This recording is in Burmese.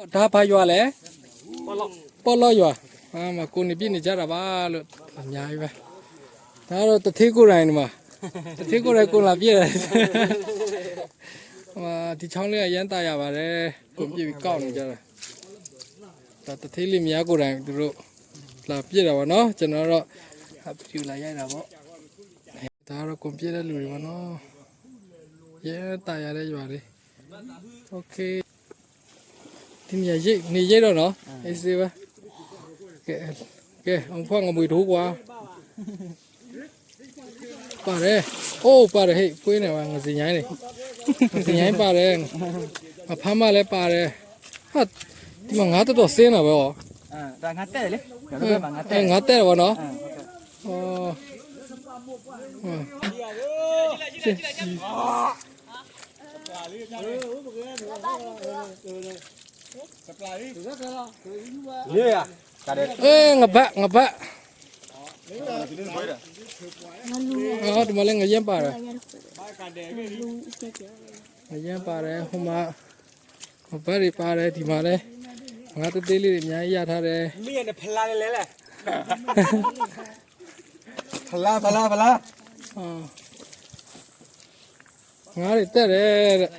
ဒါဘာရွာလဲ ပေါ်လောက် ပေါ်လောရွာအာမကိုနေပြည့်နေကြတာပါလို့အများကြီးပဲဒါတော့တသေးကိုယ်တိုင်ဒီမှာတသေးကိုယ်တိုင်ကိုလာပြည့်တယ်ဟိုမှာဒီချောင်းလေးကရမ်းตาရပါတယ်ကိုပြည့်ပြီးကောက်နေကြတာဒါတသေးလေးများကိုယ်တိုင်သူတို့လာပြည့်တာပါနော်ကျွန်တော်တော့အပြူလာရိုက်တာပေါ့ဒါတော့ကွန်ပြည့်တဲ့လူတွေပါနော်ရဲตาရတဲ့ရွာလေးโอเค ဒီနေရာရိတ်နေရိတ်တော့နော်အေးစေးပါကဲကဲအောင်ဖွင့်ငမွေထိုးကွာပါတယ်အိုးပါတယ်ဟေးပွေးနေပါငစင်ញိုင်းနေငစင်ញိုင်းပါတယ်အဖမ်းမလည်းပါတယ်ဟာဒီမှာငါတော်တော်စင်းတာပဲဟောအာဒါငါတဲ့လေဒါတော့မှငါတဲ့အဲငါတဲ့တယ်ဗောနော်အာဟောဟော လေရဒါတဲ့အေးငပတ်ငပတ်အော်ဒီမှာလည်းငရင်ပါတယ်ငရင်ပါတယ်ဟိုမှာငပတ်တွေပါတယ်ဒီမှာလည်းငါတသေးလေးတွေအများကြီးရထားတယ်မင်းနဲ့ဖလာလေလေဖလာဖလာဖလာအာငါတွေတက်တယ်တဲ့